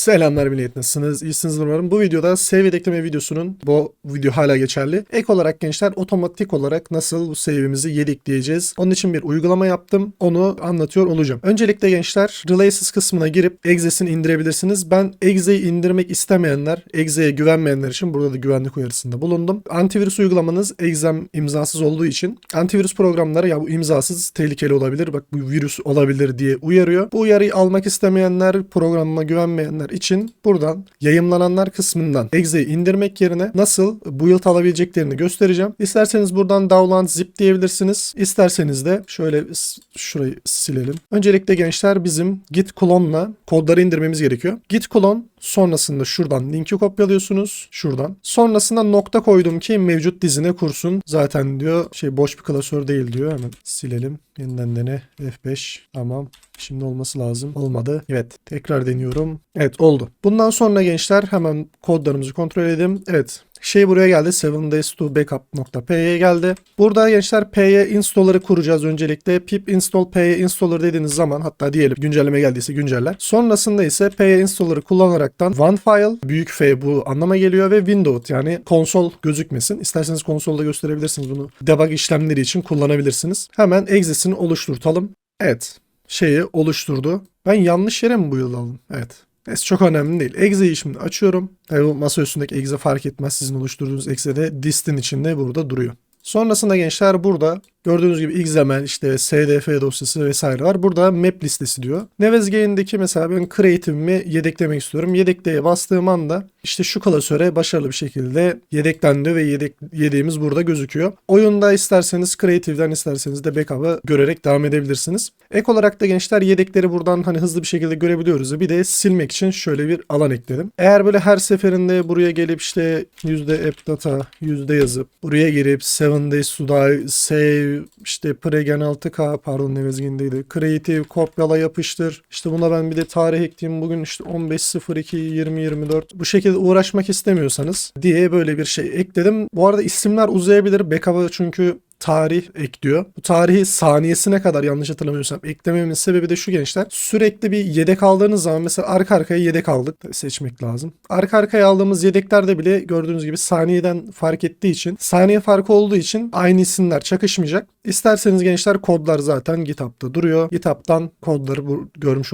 Selamlar millet nasılsınız? İyisiniz umarım. Bu videoda save ekleme videosunun bu video hala geçerli. Ek olarak gençler otomatik olarak nasıl bu save'imizi yedekleyeceğiz? Onun için bir uygulama yaptım. Onu anlatıyor olacağım. Öncelikle gençler Relaces kısmına girip Exe'sini indirebilirsiniz. Ben Exe'yi indirmek istemeyenler, Exe'ye güvenmeyenler için burada da güvenlik uyarısında bulundum. Antivirüs uygulamanız Exem imzasız olduğu için antivirüs programları ya bu imzasız tehlikeli olabilir. Bak bu virüs olabilir diye uyarıyor. Bu uyarıyı almak istemeyenler, programıma güvenmeyenler için buradan yayımlananlar kısmından Exe'yi indirmek yerine nasıl build alabileceklerini göstereceğim. İsterseniz buradan download zip diyebilirsiniz. İsterseniz de şöyle şurayı silelim. Öncelikle gençler bizim git clone'la kodları indirmemiz gerekiyor. Git clone sonrasında şuradan linki kopyalıyorsunuz. Şuradan. Sonrasında nokta koydum ki mevcut dizine kursun. Zaten diyor şey boş bir klasör değil diyor. Hemen silelim. Yeniden dene. F5. Tamam. Şimdi olması lazım. Olmadı. Evet. Tekrar deniyorum. Evet oldu. Bundan sonra gençler hemen kodlarımızı kontrol edelim. Evet. Şey buraya geldi. 7 days to backup.py'ye geldi. Burada gençler py installer'ı kuracağız öncelikle. pip install py installer dediğiniz zaman hatta diyelim güncelleme geldiyse günceller. Sonrasında ise py installer'ı kullanaraktan one file büyük F bu anlama geliyor ve window yani konsol gözükmesin. İsterseniz konsolda gösterebilirsiniz bunu. Debug işlemleri için kullanabilirsiniz. Hemen exe'sini oluşturtalım. Evet şeyi oluşturdu. Ben yanlış yere mi bu yıl aldım? Evet. Neyse çok önemli değil. Exe'yi şimdi açıyorum. Tabii bu masa üstündeki exe fark etmez. Sizin oluşturduğunuz exe de distin içinde burada duruyor. Sonrasında gençler burada gördüğünüz gibi XML işte SDF dosyası vesaire var. Burada map listesi diyor. Navigate'indeki mesela ben creative'imi yedeklemek istiyorum. Yedekleye bastığım anda işte şu klasöre başarılı bir şekilde yedeklendi ve yedek, yedeğimiz burada gözüküyor. Oyunda isterseniz creative'den isterseniz de backup'ı görerek devam edebilirsiniz. Ek olarak da gençler yedekleri buradan hani hızlı bir şekilde görebiliyoruz. Bir de silmek için şöyle bir alan ekledim. Eğer böyle her seferinde buraya gelip işte yüzde app data yüzde yazıp buraya girip 7 days to die save işte pregen 6k pardon Nevezgin'deydi. Creative kopyala yapıştır. İşte buna ben bir de tarih ekleyeyim. Bugün işte 15.02 2024 bu şekilde uğraşmak istemiyorsanız diye böyle bir şey ekledim. Bu arada isimler uzayabilir. Backup'ı çünkü tarih ekliyor. Bu tarihi saniyesine kadar yanlış hatırlamıyorsam eklememin sebebi de şu gençler. Sürekli bir yedek aldığınız zaman mesela arka arkaya yedek aldık. Seçmek lazım. Arka arkaya aldığımız yedeklerde bile gördüğünüz gibi saniyeden fark ettiği için saniye farkı olduğu için aynı isimler çakışmayacak. İsterseniz gençler kodlar zaten GitHub'da duruyor. GitHub'dan kodları bu, görmüş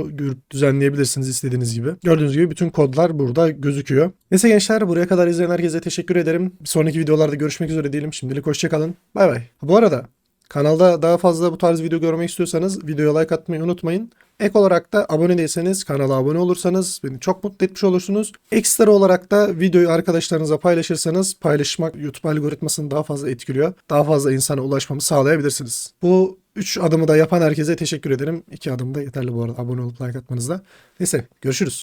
düzenleyebilirsiniz istediğiniz gibi. Gördüğünüz gibi bütün kodlar burada gözüküyor. Neyse gençler buraya kadar izleyen herkese teşekkür ederim. Bir sonraki videolarda görüşmek üzere diyelim. Şimdilik hoşçakalın. Bay bay. Bu arada kanalda daha fazla bu tarz video görmek istiyorsanız videoya like atmayı unutmayın. Ek olarak da abone değilseniz kanala abone olursanız beni çok mutlu etmiş olursunuz. Ekstra olarak da videoyu arkadaşlarınıza paylaşırsanız paylaşmak YouTube algoritmasını daha fazla etkiliyor. Daha fazla insana ulaşmamı sağlayabilirsiniz. Bu 3 adımı da yapan herkese teşekkür ederim. 2 adım da yeterli bu arada abone olup like atmanızda. Neyse görüşürüz.